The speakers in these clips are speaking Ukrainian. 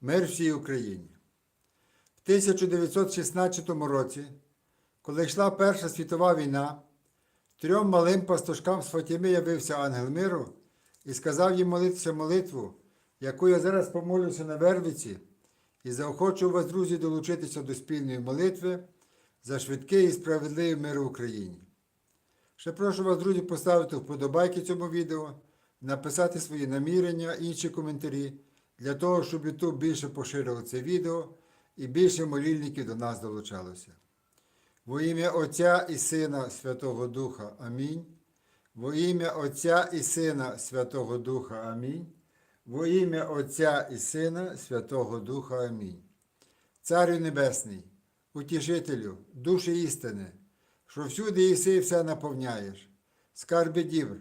Мир всій Україні. В 1916 році, коли йшла Перша світова війна, трьом малим пастушкам з Фатіми явився ангел миру і сказав їм молитися молитву, яку я зараз помолюся на Вервиці, і заохочу вас, друзі, долучитися до спільної молитви за швидкий і справедливий мир в Україні. Ще прошу вас, друзі, поставити вподобайки цьому відео, написати свої намірення, інші коментарі, для того, щоб YouTube більше поширив це відео і більше молільників до нас долучалося. Во ім'я Отця і Сина Святого Духа. Амінь. Во ім'я Отця і Сина Святого Духа. Амінь. Во ім'я Отця і Сина Святого Духа. Амінь. Царю Небесний, утішителю, душі істини, що всюди єси і все наповняєш, скарби дівр,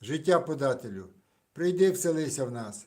життя подателю, прийди вселися в нас,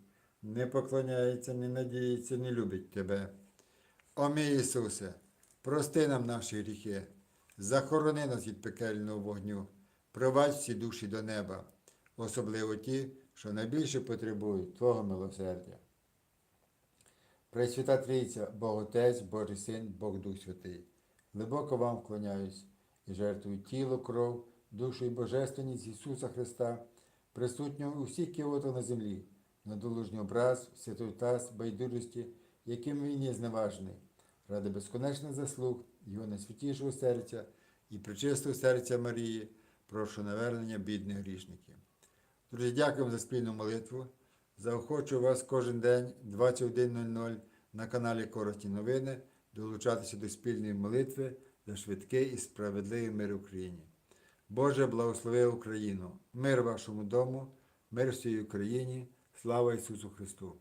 не поклоняється, не надіється, не любить Тебе. О мій Ісусе, прости нам наші гріхи, захорони нас від пекельного вогню, провадь всі душі до неба, особливо ті, що найбільше потребують Твого милосердя. Пресвята Трійця, Бог Отець, Божий Син, Бог Дух Святий. Глибоко вам вклоняюсь і жертвую тіло, кров, душу і божественність Ісуса Христа, присутнього у всіх кіотах на землі, на долужній образ, святой таз, байдужості, яким він є зневажений, ради безконечних заслуг Його найсвятішого серця і причистого серця Марії, прошу навернення бідних грішників. Друзі, дякуємо за спільну молитву. Заохочую вас кожен день 21.00 на каналі Короткі новини долучатися до спільної молитви за швидкий і справедливий мир Україні. Боже, благослови Україну, мир вашому дому, мир всій Україні, слава Ісусу Христу!